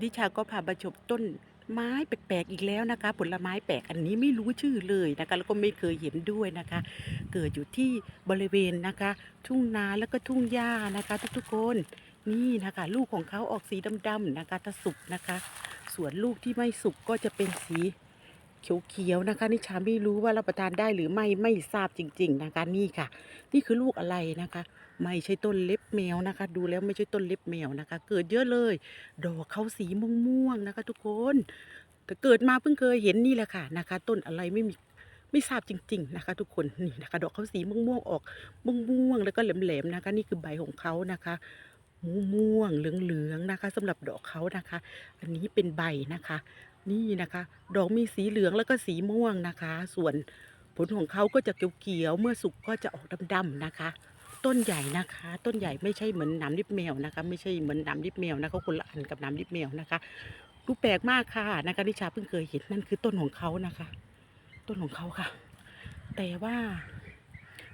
ดิชาก็พามาชมต้นไม้แปลกๆอีกแล้วนะคะ ผลไม้แปลกอันนี้ไม่รู้ชื่อเลยนะคะ แล้วก็ไม่เคยเห็นด้วยนะคะ เกิดอยู่ที่บริเวณนะคะ ทุ่งนาแล้วก็ทุ่งหญ้านะคะ ทุกๆคนนี่นะคะ ลูกของเขาออกสีดำๆนะคะถ้าสุกนะคะ ส่วนลูกที่ไม่สุกก็จะเป็นสี เขียวๆนะคะ นิชาไม่รู้ว่ารับประทานได้หรือไม่ไม่ทราบจริง ๆ นะคะนี่ค่ะ นี่คือลูกอะไรนะคะ ไม่ใช่ต้นเล็บแมวนะคะ ดูแล้วไม่ใช่ต้นเล็บแมวนะคะ เกิดเยอะเลย ดอกเขาสีม่วงๆนะคะ ทุกคนแต่เกิดมาเพิ่งเคยเห็นนี่แหละค่ะนะคะ ต้นอะไรไม่มีไม่ทราบจริง ๆ นะคะ ทุกคนนี่นะคะดอกเขาสีม่วงๆออกม่วงๆแล้วก็แหลมๆนะคะ นี่คือใบของเขานะคะ ม่วงเหลืองๆนะคะสำหรับดอกเขานะคะ อันนี้เป็นใบนะคะ นี่นะคะ ดอกมีสีเหลืองแล้วก็สีม่วงนะคะ ส่วนผลของเขาก็จะเขียวๆเมื่อสุกก็จะออกดำๆนะคะ ต้นใหญ่นะคะ ต้นใหญ่ไม่ใช่เหมือนน้ำลิบแมวนะคะ ไม่ใช่เหมือนน้ำลิบแมวนะคะคนละอันกับน้ำลิบแมวนะคะดูแปลกมากค่ะนะคะนิชาเพิ่งเคยเห็นนั่นคือต้นของเขานะคะ ต้นของเขาค่ะ แต่ว่า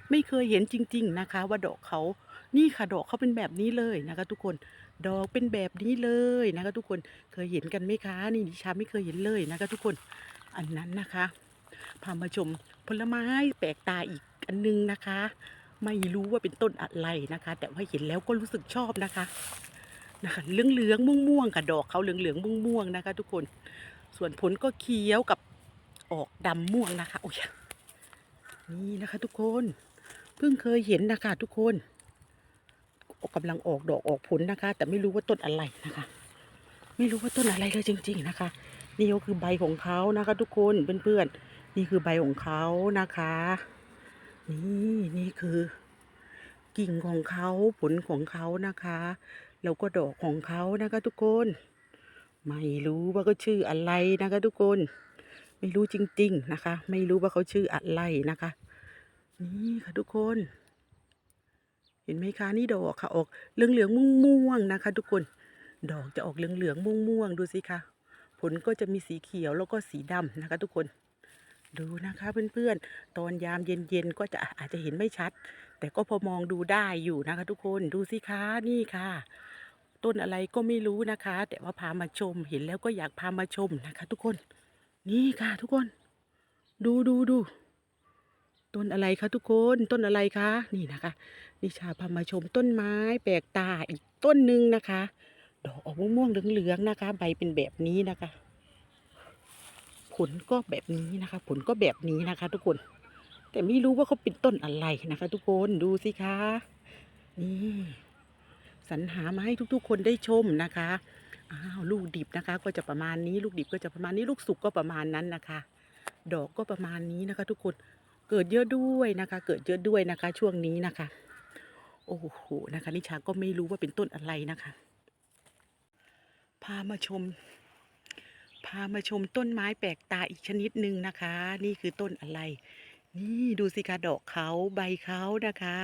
ไม่เคยเห็นจริง ๆนะคะ ว่าดอกเขา นี่ค่ะดอกเขาเป็นแบบนี้เลยนะคะทุกคนดอกเป็นแบบนี้เลยนะคะทุกคนเคยเห็นกันไหมคะ นี่นิชาไม่เคยเห็นเลยนะคะทุกคนอันนั้นนะคะพามาชมผลไม้แปลกตาอีกอันนึงนะคะ ไม่รู้ว่าเป็นต้นอะไรนะคะ แต่ว่าเห็นแล้วก็รู้สึกชอบนะคะนะคะเหลืองเหลืองม่วงม่วงๆค่ะดอกเขาเหลืองเหลืองม่วงม่วงๆนะคะ ทุกคนส่วนผลก็เขียวกับออกดำม่วงนะคะโอ้ยนี่นะคะ ทุกคนเพิ่งเคยเห็นนะคะทุกคน กำลังออกดอกออกผลนะคะ แต่ไม่รู้ว่าต้นอะไรนะคะ ไม่รู้ว่าต้นอะไรเลยจริง ๆนะคะ นี่ก็คือใบของเขานะคะ ทุกคนเพื่อนๆนี่คือใบของเขานะคะ นี่นี่คือ กิ่งของเขาผลของเขานะคะแล้วก็ดอกของเขานะคะ ทุกคน ไม่รู้ว่าเขาชื่ออะไรนะคะ ทุกคน ไม่รู้จริง ๆนะคะ ไม่รู้ว่าเขาชื่ออะไรนะคะ นี่ค่ะทุกคน เห็นไหมคะนี่ดอกค่ะออกเหลืองเหลืองม่วงม่วงนะคะ ทุกคน ดอกจะออกเหลืองเหลืองม่วงม่วงดูสิคะผลก็จะมีสีเขียวแล้วก็สีดำนะคะ ทุกคนดูนะคะเพื่อนๆ ตอนยามเย็นๆ ก็จะอาจจะเห็นไม่ชัด แต่ก็พอมองดูได้อยู่นะคะ ทุกคนดูสิคะนี่ค่ะ ต้นอะไรก็ไม่รู้นะคะ แต่ว่าพามาชมเห็นแล้วก็อยากพามาชมนะคะ ทุกคน นี่ค่ะทุกคน ดูดูดู ต้นอะไรคะทุกคนต้นอะไรคะนี่นะคะนิชาพามาชมต้นไม้แปลกตาอีกต้นหนึ่งนะคะ ดอกออกม่วงๆเหลืองๆนะคะ ใบเป็นแบบนี้นะคะ ผลก็แบบนี้นะคะ ผลก็แบบนี้นะคะ ทุกคน แต่ไม่รู้ว่าเขาเป็นต้นอะไรนะคะ ทุกคนดูสิคะนี่สรรหามาให้ทุกๆ คนได้ชมนะคะอ้าวลูกดิบนะคะ ก็จะประมาณนี้ลูกดิบก็จะประมาณนี้ลูกสุกก็ประมาณนั้นนะคะ ดอกก็ประมาณนี้นะคะ ทุกคน เกิดเยอะด้วยนะคะ เกิดเยอะด้วยนะคะ ช่วงนี้นะคะ โอ้โหนะคะ นิชาก็ไม่รู้ว่าเป็นต้นอะไรนะคะ พามาชม พามาชมต้นไม้แปลกตาอีกชนิดหนึ่งนะคะ นี่คือต้นอะไร นี่ดูสิคะดอกเขาใบเขานะคะ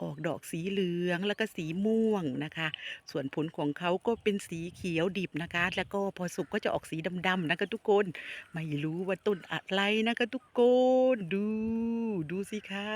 ออกดอกสีเหลืองแล้วก็สีม่วงนะคะ ส่วนผลของเขาก็เป็นสีเขียวดิบนะคะ แล้วก็พอสุกก็จะออกสีดำๆนะคะทุกคน ไม่รู้ว่าต้นอะไรนะคะทุกคน ดู ดูสิคะ